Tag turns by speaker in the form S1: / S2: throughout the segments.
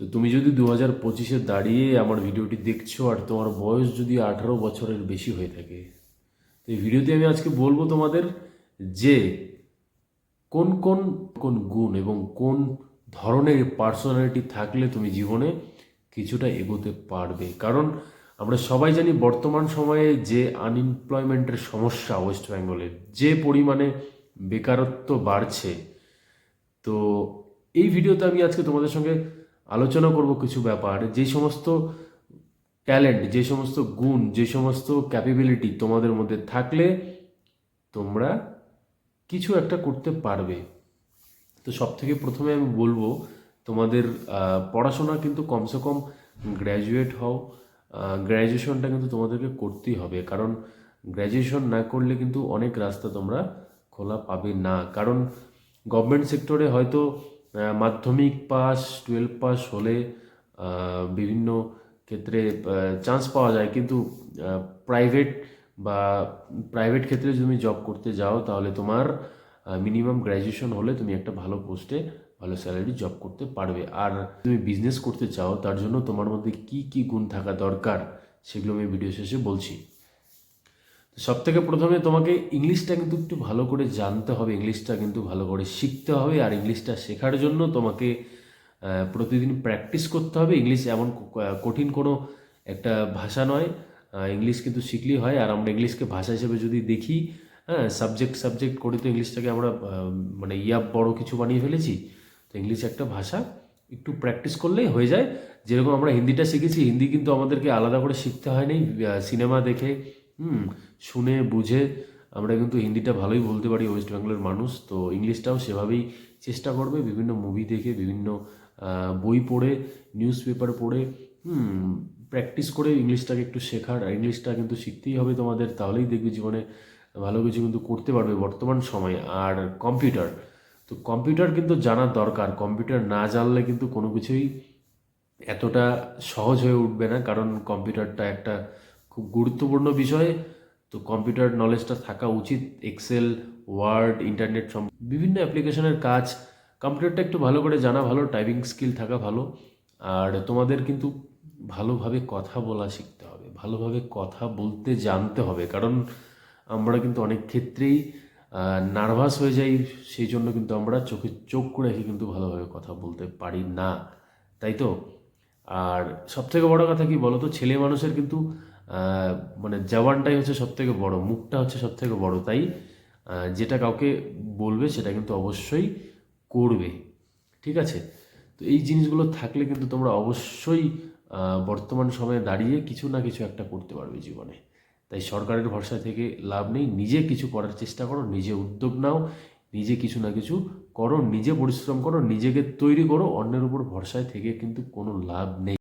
S1: তো তুমি যদি দু হাজার পঁচিশে দাঁড়িয়ে আমার ভিডিওটি দেখছ আর তোমার বয়স যদি আঠারো বছরের বেশি হয়ে থাকে, তো এই ভিডিওতে আমি আজকে বলব তোমাদের যে কোন কোন কোন গুণ এবং কোন ধরনের পার্সোনালিটি থাকলে তুমি জীবনে কিছুটা এগোতে পারবে। কারণ আমরা সবাই জানি বর্তমান সময়ে যে আনএমপ্লয়মেন্টের সমস্যা ওয়েস্ট বেঙ্গলের যে পরিমাণে বেকারত্ব বাড়ছে, তো এই ভিডিওতে আমি আজকে তোমাদের সঙ্গে আলোচনা করব কিছু ব্যাপার, যে সমস্ত ট্যালেন্ট যে সমস্ত গুণ, যে সমস্ত ক্যাপাবিলিটি তোমাদের মধ্যে থাকলে তোমরা কিছু একটা করতে পারবে। তো সব থেকে প্রথমে আমি বলব, তোমাদের পড়াশোনা কিন্তু কমসে কম গ্র্যাজুয়েট হও। গ্র্যাজুয়েশনটা কিন্তু তোমাদেরকে করতেই হবে, কারণ গ্র্যাজুয়েশন না করলে কিন্তু অনেক রাস্তা তোমরা খোলা পাবে না। কারণ গভর্নমেন্ট সেক্টরে হয়তো মাধ্যমিক পাস, টুয়েলভ পাস হলে বিভিন্ন ক্ষেত্রে চান্স পাওয়া যায়। কিন্তু প্রাইভেট বা প্রাইভেট ক্ষেত্রে যদি তুমি জব করতে যাও, তাহলে তোমার মিনিমাম গ্র্যাজুয়েশন হলে তুমি একটা ভালো পোস্টে ভালো স্যালারি জব করতে পারবে। আর তুমি বিজনেস করতে চাও, তার জন্য তোমার মধ্যে কি কি গুণ থাকা দরকার, সেগুলো আমি ভিডিও শেষে বলছি। সব থেকে প্রথমে তোমাকে ইংলিশটা কিন্তু একটু ভালো করে জানতে হবে, ইংলিশটা কিন্তু ভালো করে শিখতে হবে আর ইংলিশটা শেখার জন্য তোমাকে প্রতিদিন প্র্যাকটিস করতে হবে। ইংলিশ এমন কঠিন কোনো একটা ভাষা নয় ইংলিশ কিন্তু শিখলেই হয়। আর আমরা ইংলিশকে ভাষা হিসেবে যদি দেখি হ্যাঁ সাবজেক্ট সাবজেক্ট করে তো ইংলিশটাকে আমরা মানে ইয়া বড় কিছু বানিয়ে ফেলেছি, তো ইংলিশ একটা ভাষা। একটু প্র্যাকটিস করলেই হয়ে যায়। যেরকম আমরা হিন্দিটা শিখেছি, হিন্দি কিন্তু আমাদেরকে আলাদা করে শিখতে হয়নি। সিনেমা দেখে হুম, শুনে, বুঝে আমরা কিন্তু হিন্দিটা ভালোই বলতে পারি ওয়েস্ট বেঙ্গলের মানুষ, তো ইংলিশটাও সেভাবেই চেষ্টা করবে, বিভিন্ন মুভি দেখে, বিভিন্ন বই পড়ে নিউজ পেপার পড়ে, হুম প্র্যাকটিস করে ইংলিশটাকে একটু শেখার, আর ইংলিশটা কিন্তু শিখতেই হবে তোমাদের, তাহলেই দেখবে জীবনে ভালো কিছু কিন্তু করতে পারবে বর্তমান সময়ে, আর কম্পিউটার তো কম্পিউটার কিন্তু জানার দরকার কম্পিউটার না জানলে কিন্তু কোনো কিছুই এতটা সহজ হয়ে উঠবে না, কারণ কম্পিউটারটা একটা খুব গুরুত্বপূর্ণ বিষয়। তো কম্পিউটার নলেজটা থাকা উচিত। এক্সেল ওয়ার্ড ইন্টারনেট সম বিভিন্ন অ্যাপ্লিকেশনের কাজ। কম্পিউটারটা একটু ভালো করে জানা ভালো টাইপিং স্কিল থাকা ভালো। আর তোমাদের কিন্তু ভালোভাবে কথা বলা শিখতে হবে, ভালোভাবে কথা বলতে জানতে হবে। কারণ আমরা কিন্তু অনেক ক্ষেত্রেই নার্ভাস হয়ে যাই, সেই জন্য কিন্তু আমরা চোখে চোখ করে রেখে কিন্তু ভালোভাবে কথা বলতে পারি না। তাই তো? আর সবথেকে বড় কথা কি বলো তো ছেলে মানুষের কিন্তু মানে জওয়ানটাই হচ্ছে সব থেকে বড়, মুখটা হচ্ছে সবথেকে বড়। তাই যেটা কাউকে বলবে সেটা কিন্তু অবশ্যই করবে। ঠিক আছে? তো এই জিনিসগুলো থাকলে কিন্তু তোমরা অবশ্যই বর্তমান সময়ে দাঁড়িয়ে কিছু না কিছু একটা করতে পারবে জীবনে। তাই সরকারের ভরসা থেকে লাভ নেই। নিজে কিছু করার চেষ্টা করো, নিজে উদ্যোগ নাও, নিজে কিছু না কিছু করো, নিজে পরিশ্রম করো, নিজেকে তৈরি করো, অন্যের উপর ভরসায় থেকে কিন্তু কোনো লাভ নেই।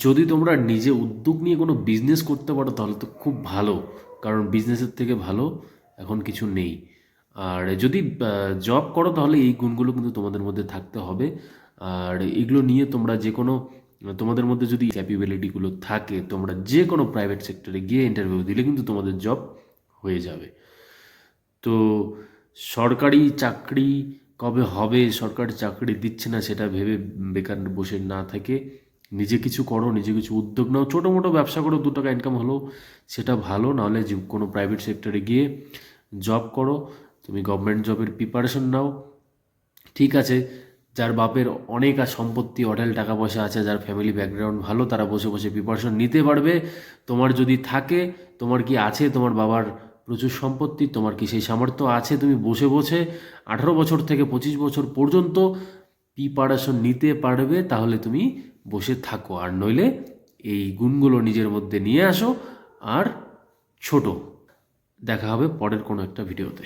S1: যদি তোমরা নিজে উদ্যোগ নিয়ে কোনো বিজনেস করতে পারো, তাহলে তো খুব ভালো। কারণ বিজনেসের থেকে ভালো এখন কিছু নেই। আর যদি জব করো, তাহলে এই গুণগুলো কিন্তু তোমাদের মধ্যে থাকতে হবে। আর এগুলো নিয়ে তোমরা যে কোনো, তোমাদের মধ্যে যদি ক্যাপাবিলিটিগুলো থাকে, তোমরা যে কোনো প্রাইভেট সেক্টরে গিয়ে ইন্টারভিউ দিলে কিন্তু তোমাদের জব হয়ে যাবে। তো সরকারি চাকরি কবে হবে? সরকারি চাকরি দিচ্ছে না, সেটা ভেবে বেকার বসে না থেকে নিজে কিছু করো, নিজে কিছু উদ্যোগ নাও। ছোটো মোটো ব্যবসা করো, দু টাকা ইনকাম হলো সেটা ভালো, নাহলে কোনো প্রাইভেট সেক্টরে গিয়ে জব করো। তুমি গভর্নমেন্ট জবের প্রিপারেশন নাও। ঠিক আছে, যার বাপের অনেক সম্পত্তি, অঢেল টাকা পয়সা আছে, যার ফ্যামিলি ব্যাকগ্রাউন্ড ভালো, তারা বসে বসে প্রিপারেশন নিতে পারবে। তোমার যদি থাকে, তোমার কি আছে, তোমার বাবার প্রচুর সম্পত্তি, তোমার কি সেই সামর্থ্য আছে, তুমি বসে বসে আঠারো বছর থেকে পঁচিশ বছর পর্যন্ত প্রিপারেশন নিতে পারবে, তাহলে তুমি বসে থাকো। আর নইলে এই গুণগুলো নিজের মধ্যে নিয়ে আসো। আর ছোট। দেখা হবে পরের কোনো একটা ভিডিওতে।